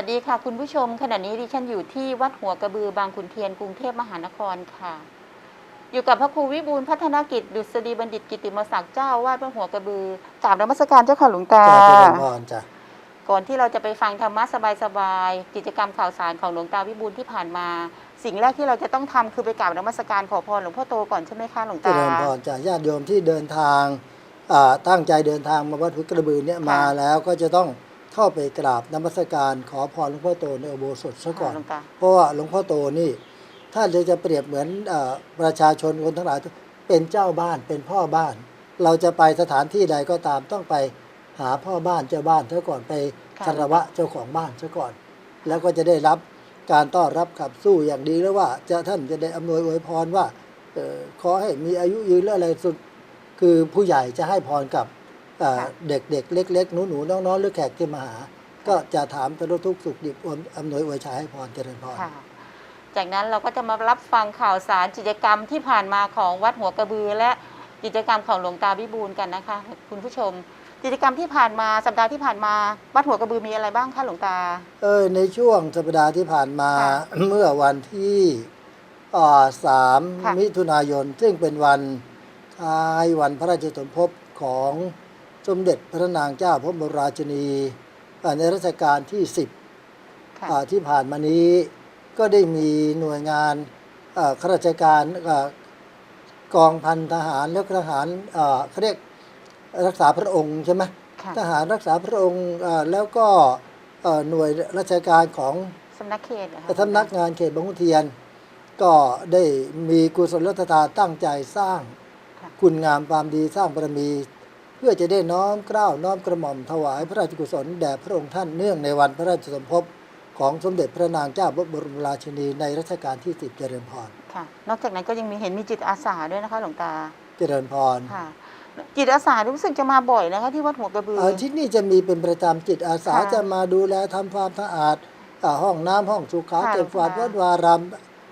วัสดีค่ะ คุณผู้ชม ขณะนี้ดิฉันอยู่ที่วัดหัวกระบือบางขุนเทียนกรุงเทพมหานครค่ะ อยู่กับพระครูวิบูลย์พัฒนกิจ ดุษฎีบัณฑิตกิติมศักดิ์เจ้าอาวาดวัดหัวกระบือกราบนมัสการเจ้าค่ะหลวงตาจ้าเจริญพรจ้ะก่อนที่เราจะไปฟังธรรมะสบายๆกิจกรรมข่าวสารของหลวงตาวิบูลย์ที่ผ่านมา สิ่งแรกที่เราจะต้องทำคือไปกราบนมัสการขอพรหลวงพ่อโตก่อนใช่ไหมคะหลวงเจตาริญพรจ้ะญาติโยมที่เดินทางอ่าตั้งใจเดินทางมาวัดพุทธกระบือเนี่ยค่ะมาแล้วก็จะต้อง เข้าไปกราบนมัสการขอพรหลวงพ่อโตในอุโบสถซะก่อน ค่ะหลวงตา เพราะว่าหลวงพ่อโตนี่ถ้าจะจะเปรียบเหมือนเออประชาชนคนทั้งหลายเป็นเจ้าบ้านเป็นพ่อบ้าน เราจะไปสถานที่ใดก็ตามต้องไปหาพ่อบ้านเจ้าบ้านซะก่อนไปค่ะ คารวะเจ้าของบ้านซะก่อน แล้วก็จะได้รับการต้อนรับขับสู้อย่างดีแล้วว่าจะท่านจะได้อำนวยอวยพรว่าเออขอให้มีอายุยืนและอะไรสุด คือผู้ใหญ่จะให้พรกับ เอ่อค่ะเด็กๆเล็ก ๆ หนูๆน้องๆหรือแขกที่มาหา ก็จะถามสารทุกข์สุขดิบอำนวยอวยชัยให้พรเจริญพรค่ะจากนั้นเราก็จะมารับฟังข่าวสารกิจกรรมที่ผ่านมาของวัดหัวกระบือ และกิจกรรมของหลวงตาวิบูลย์กันนะคะ คุณผู้ชมกิจกรรมที่ผ่านมาสัปดาห์ที่ผ่านมา วัดหัวกระบือมีอะไรบ้างคะหลวงตา เออในช่วงสัปดาห์ที่ผ่านมาค่ะเมื่อวันที่อ่าสามค่ะมิถุนายน ซึ่งเป็นวันคล้ายวันพระราชสมภพของ สมเด็จพระนางเจ้าพระบรมราชินีอ่าในรัชกาลที่ 10ค่ะอ่าที่ผ่านมานี้ก็ได้มีหน่วยงานอ่าข้าราชการอ่ากองพันทหารและทหารอ่าเขาเรียกรักษาพระองค์ใช่ไหมค่ะทหารรักษาพระองค์อ่าแล้วก็เอ่อหน่วยราชการของสำนักเขตเหรอคะสำนักงานเขตบางขุนเทียน ก็ได้มีกุศลรัตตาตั้งใจสร้างค่ะคุณงามความดีสร้างบารมี เพื่อจะได้น้อมเกล้าวน้อมกระหม่อมถวายพระราชกุศลแด่พระองค์ท่านเนื่องในวันพระราชสมภพของสมเด็จพระนางเจ้าพระบรมราชินีในรัชกาลที่สิบเจริญพรค่ะ นอกจากนั้นก็ยังมีเห็นมีจิตอาสาด้วยนะคะหลวงตา เจริญพรค่ะ จิตอาสารู้สึกจะมาบ่อยนะคะที่วัดหัวกระบือเอ่อที่นี่จะมีเป็นประจำจิตอาสาค่ะจะมาดูแลทำความสะอาดอ่าห้องน้ำห้องสุขาค่ะเก็บกวาดหลววังดตาวาราม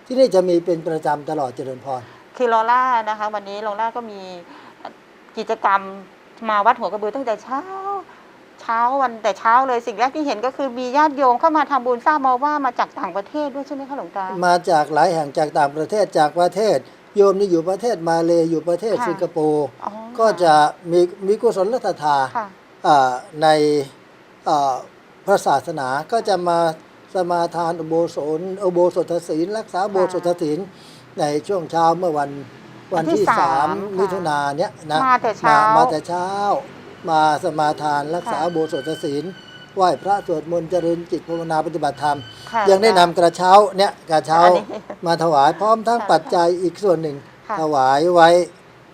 ที่นี่จะมีเป็นประจำตลอดเจริญพร คือลอล่านะคะ วันนี้ลอล่าก็มีกิจกรรม มาวัดหัวกระบือตั้งแต่เช้า เช้าวันแต่เช้าเลยสิ่งแรกที่เห็นก็คือมีญาติโยมเข้ามาทำบุญทราบมาว่ามาจากต่างประเทศด้วยใช่ไหมคะหลวงตา มาจากหลายแห่งจากต่างประเทศจากประเทศ โยมนี่อยู่ประเทศมาเลอยู่ประเทศค่ะสิงคโปร์อ๋อก็จะมีมีกุศลรัตถาค่ะอ่าในอ่าพระศาสนาก็จะมาสมาทานอุโบสถอุโบสถศีลรักษาอุโบสถศีลในช่วงเช้าเมื่อวัน วันวันที่ที่สาสามมค่ะมิถุนาเนี้ยนะมาแต่เช้ามาแต่เช้า มาสมาทานรักษาค่ะอุโบสถศีลไหว้พระสวดมนต์เจริญจิตภาวนาปฏิบัติธรรม ค่ะ ยังได้นำกระเช้าเนี่ยกระเช้าอันนี้มาถวายพร้อมทั้งค่ะปัจจัยอีกส่วนหนึ่ง ค่ะ ถวายไว้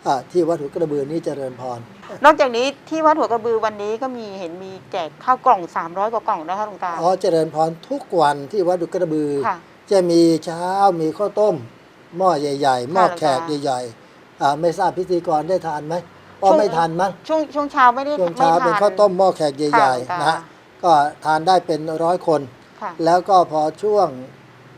อ่าที่วัดหุกระบือนี้เจริญพร นอกจากนี้ที่วัดหัวกระบือวันนี้ก็มีเห็นมีแจกข้าวกล่อง 300 กว่ากล่องนะคะหลวงตา อ๋อเจริญพรทุกวันที่วัดหุกระบือ ค่ะจะมีเช้ามีข้าวต้ม หม้อใหญ่ๆหม้อแขกหลวงตาใหญ่ๆอ่าไม่ทราบพิธีกรได้ทานไหมก็ช่วงไม่ทานมั้งช่วงช่วงเช้าไม่ได้ช่วงเช้าไม่ทเป็นข้าวต้มหม้อแขกใหญ่ค่ะๆนะฮะก็ทานได้เป็นร้อยคนค่ะแล้วก็พอช่วง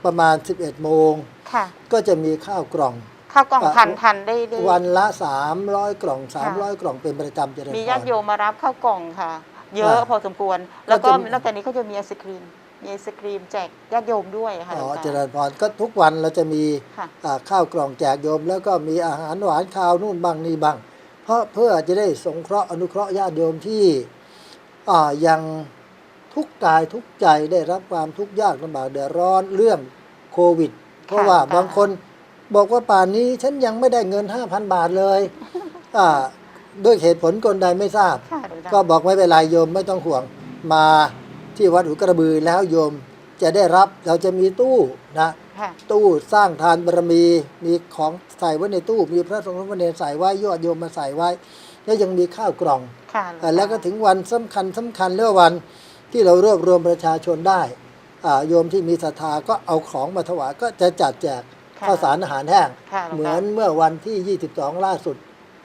ประมาณ 11โมงค่ะก็จะมีข้าวกล่องข้าวกล่องอะทันทันได้ได้วันละ 300 กล่อง 300 กล่องเป็นประจำเจริญพรมีญาติโยมมารับข้าวกล่องค่ะ เยอะอ่าพอสมควร แล้วก็ก็จะมีนอกจากนี้ก็จะมีไอศครีม มีไอศครีมแจกญาติโยมด้วยค่ะหลอ๋อวงตาเจริญพรก็ทุกวันเราจะมีค่ะอ่าข้าวกล่องแจกโยม แล้วก็มีอาหารหวานข้าวนู่นบ้างนี่บ้าง เพราะเพื่อจะได้สงเคราะห์อนุเคราะห์ญาติโยมที่อ่ายังทุกข์กายทุกข์ใจได้รับความทุกข์ยากลำบากเดือดร้อนเรื่องโควิด เพราะว่าบางคนบอกว่าป่านนี้ฉันยังไม่ได้เงิน 5,000 บาทเลยอ่าด้วยเหตุผลกลใดไม่ทราบค่ะหลวงตาก็บอกไม่เป็นไรโยมไม่ต้องห่วงมา ที่วัดหูกระบือแล้วโยมจะได้รับเราจะมีตู้นะค่ะ ตู้สร้างทานบารมีมีของใส่ไว้ในตู้ มีพระสงฆ์สามเณรใส่ไว้ยอดโยมมาใส่ไว้ แล้วยังมีข้าวกล่อง ค่ะหลวงอ่าตาแล้วก็ถึงวันสำคัญสำคัญเรื่องวันที่เรารวบรวมประชาชนได้อ่าโยมที่มีศรัทธาก็เอาของมาถวายก็จะจัดแจกค่ะ ข้าวสารอาหารแห้ง ค่ะหลวงตาเหมือนเมื่อวันที่ 22 ล่าสุด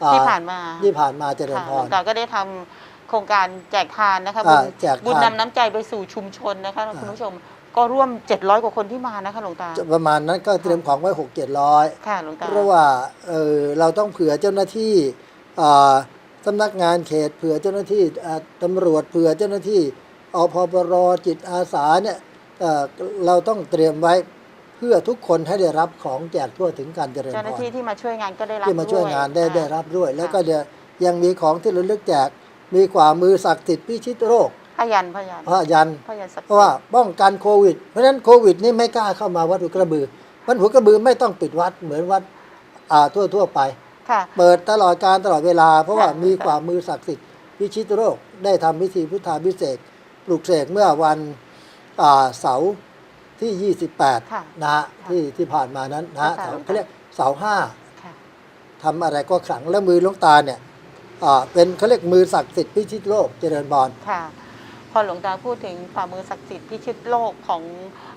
อ่ที่ผ่านมาที่ผ่านมาเจริญค่ะพหลวรงตาก็ได้ทำ โครงการแจกทานนะคะอ่าบุญแจกทาน บุญนำน้ำใจไปสู่ชุมชนนะคะคุณผู้ชมก็ร่วม 700 กว่าคนที่มานะคะหลวงตา ประมาณนั้นก็เตรียมของไว้หกเจ็ดร้อย ค่ะหลวงตา เพราะว่าเออเราต้องเผื่อเจ้าหน้าที่อ่าสำนักงานเขตเผื่อเจ้าหน้าที่อ่าตำรวจเผื่อเจ้าหน้าที่อพปรจิตอาสาเนี่ยเอ่อเราต้องเตรียมไว้เพื่อทุกคนให้ได้รับของแจกทั่วถึงการเจริญเจ้าหพน้ารที่ที่มาช่วยงานก็ได้รับที่มาช่วยงานได้ค่ะได้รับด้วย แล้วก็ค่ะเดี๋ยวยังมีของที่ระลึกแจก มีขวามือศักดิ์สิทธิ์พิชิตโรคพยันพยันพระยันพยันศักดิ์เพราะว่าป้องกันโควิด เพราะฉะนั้นโควิดนี่ไม่กล้าเข้ามาวัดหัวกระบือวัดหัวกระบือไม่ต้องปิดวัดเหมือนวัดอ่าทั่วทั่วๆไปค่ะเปิดตลอดการตลอดเวลา เพราะว่าค่ะมีความมือศักดิ์สิทธิ์พิชิตโรค ได้ทำพิธีพุทธาพิเศษกปลุกเสกเมื่อวันอ่าเสาร์ที่ค่ะ28 นะฮะที่ที่ผ่านมานั้นนะฮะค่ะเสาร์เขาเรียกเสาร์ห้าค่ะทำอะไรก็ขลังแล้วมือหลวงตาเนี่ยอ่า เป็นเขาเรียกมือศักดิ์สิทธิ์พิชิตโลกเจริญบอลค่ะ พอหลวงตาพูดถึงฝ่ามือศักดิ์สิทธิ์พิชิตโลกของ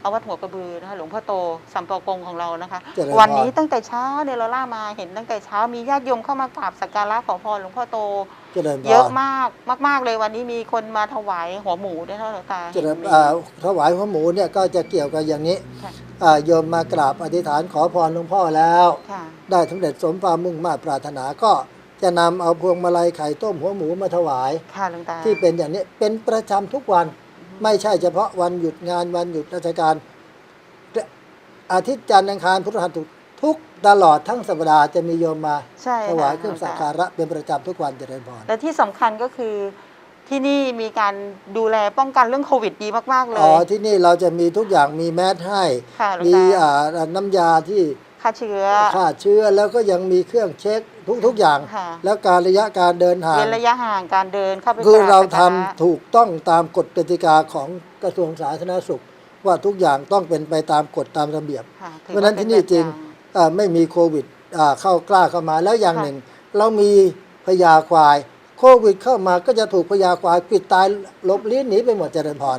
อวัดหัวกระบือนะคะหลวงพ่อโตสัมปอกงของเรานะคะเจริญพรวันนี้ตั้งแต่เช้าเนี่ยเราล่ามาเห็นตั้งแต่เช้ามีญาติโยมเข้ามากราบสักการะขอพรหลวงพ่อโตเจริญบอลเยอะมากมากๆเลยวันนี้มีคนมาถวายหัวหมูด้วยนะหลวงตาเจริญเห็นมีอ่าถวายหัวหมูเนี่ยก็จะเกี่ยวกับอย่างนี้ค่ะอ่าโยมมากราบอธิษฐานขอพรหลวงพ่อแล้วค่ะได้สำเร็จสมความมุ่งมา่ปรารถนาก็ จะนำเอาพวงมาลัยไข่ต้มหัวหมูมาถวาย ค่ะหลวงตาที่เป็นอย่างนี้เป็นประจำทุกวันไม่ใช่เฉพาะวันหยุดงานวันหยุดราชการ อาทิตย์จันทร์อังคารพุธหัสศุกร์ทุกตลอดทั้งสัปดาห์จะมีโยมมาใช่ถค่ะวายเครื่องหลสัวกงตการะเป็นประจำทุกวันเจริญพรและที่สำคัญก็คือที่นี่มีการดูแลป้องกันเรื่องโควิดดีมาก ๆ เลอ๋อยที่นี่เราจะมีทุกอย่างมีแมสให้ค่ะหลวงมีตา อ่าน้ำยาที่ ฆ่าเชื้อ ฆ่าเชื้อแล้วก็ยังมีเครื่องเช็คทุกทุกอย่าง ค่ะ แล้วการระยะการเดินห่าง เว้นระยะห่างการเดินเข้าไปคือกบเราทำสักการะถูกต้องตามกฎกติกาของกระทรวงสาธารณสุข ว่าทุกอย่างต้องเป็นไปตามกฎตามระเบียบ ค่ะถือเพราะฉะนั้นว่ที่นี่เป็จริงแบบอย่าอ่าไม่มีโควิดอ่าเข้ากล้าเข้ามาแล้วอย่างค่ะ หนึ่ง เรามีพยาควาย โควิดเข้ามาก็จะถูกพยาควายปิดตายหลบลี้นหนีไปหมดเจริญพร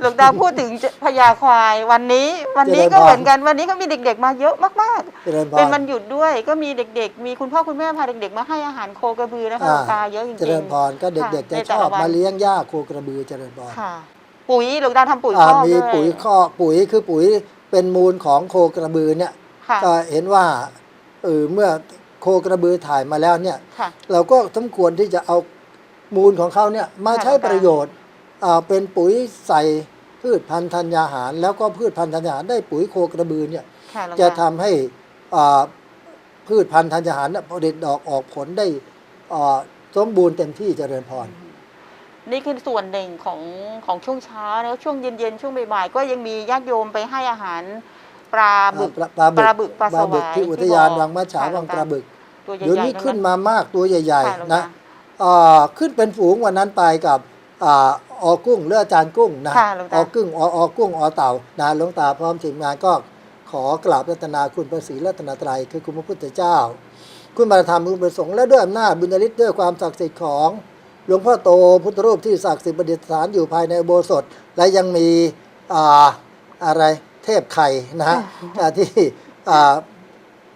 หลวงตาพูดถึงพญาควายวันนี้วันนี้เจริญพรก็เหมือนกันวันนี้ก็มีเด็ก ๆ มาเยอะมากเจริญพๆเป็นรวันหยุดด้วยก็มีเด็ก ๆ มีคุณพ่อคุณแม่พาเด็ก ๆ มาให้อาหารโคกระบือนะคะหลวงตาเยอะจริงเจริญพรก็เด็กๆจะในชแต่อละบวันมาเลี้ยงหญ้าโคกระบือเจริญพรค่ะปุ๋ยหลวงตาทำปุ๋ยอ่าคอกมีด้วยปุ๋ยข้อปุ๋ยคือปุ๋ยเป็นมูลของโคกระบือเนี่ยค่ะก็เห็นว่าเออเมื่อโคกระบือถ่ายมาแล้วเนี่ยค่ะเราก็สมควรที่จะเอามูลของเขาเนี่ยมาค่ะใช้ประโยชน์อ่า เป็นปุ๋ยใส่พืชพันธุ์ธัญญาหาร แล้วก็พืชพันธุ์ธัญญาหารได้ปุ๋ยโคกระบือเนี่ยค่ะหลวงจะตาทำให้อ่าพืชพันธุ์ธัญญาหารเนี่ยผลิตดอกออกผลได้อ่าสมบูรณ์เต็มที่เจริญพรนี่คือส่วนหนึ่งของของช่วงเช้าแล้วช่วงเย็นๆช่วงบ่ายๆก็ยังมีญาติโยมไปให้อาหารปลาบึกปลาปลาบึกปลาสวายที่อุทยานที่บ่อวังมะฉาค่ะวังปลาบึกตัวใหญ่ๆเดี๋ยวนี้ทั้งขึ้นมามากตัวใหญ่ค่ะหลวงๆนะตาอ่าขึ้นเป็นฝูงวันนั้นไปกับ อ่าอกุ้งเลืออาจารย์กุ้งนะค่ะหลวงตา อกุ้งออกุ้งอเต่านะหลวงตาพร้อมทีมงานก็ขอกราบรัตนาคุณพระศรีรัตนตรัยคือคุณพระพุทธเจ้า คุณบารธรรมคุณประสงค์และด้วยอำนาจบุญญาฤทธิ์ด้วยความศักดิ์สิทธิ์ของ หลวงพ่อโตพุทธรูปที่ศักดิ์สิทธิ์ประดิษฐานอยู่ภายในอุโบสถ และยังมีอ่าอะไรเทพไข่นะฮะ อ่าที่อ่า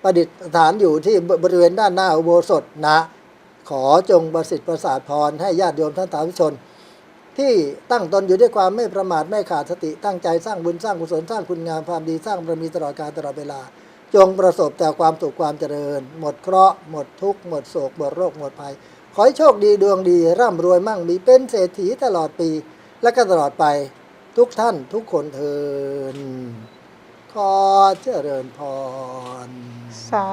ประดิษฐานอยู่ที่บริเวณด้านหน้าอุโบสถนะ ขอจงประสิทธิ์ประสาทพรให้ญาติโยมท่านสาธุชน ที่ตั้งตนอยู่ด้วยความไม่ประมาทไม่ขาดสติตั้งใจสร้างบุญสร้างกุศลสร้างคุณงามความดีสร้างบารมีตลอดกาลตลอดเวลา จงประสบแต่ความสุขความเจริญ หมดเคราะห์หมดทุกข์หมดโศกหมดโรคหมดภัย ขอให้โชคดีดวงดี ร่ำรวยมั่งมีเป็นเศรษฐีตลอดปี และก็ตลอดไปทุกท่านทุกคนเทินขอเจริญพร สา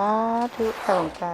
ธุค่ะหลวงตา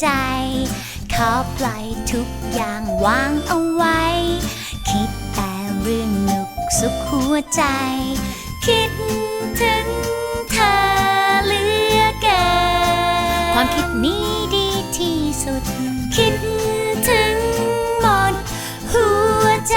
ใจ ขอปล่อยทุกอย่างวางเอาไว้ คิดแต่เรื่องหนุกสุขหัวใจ คิดถึงเธอเหลือเกินความคิดนี้ดีที่สุด คิดถึงหมดหัวใจ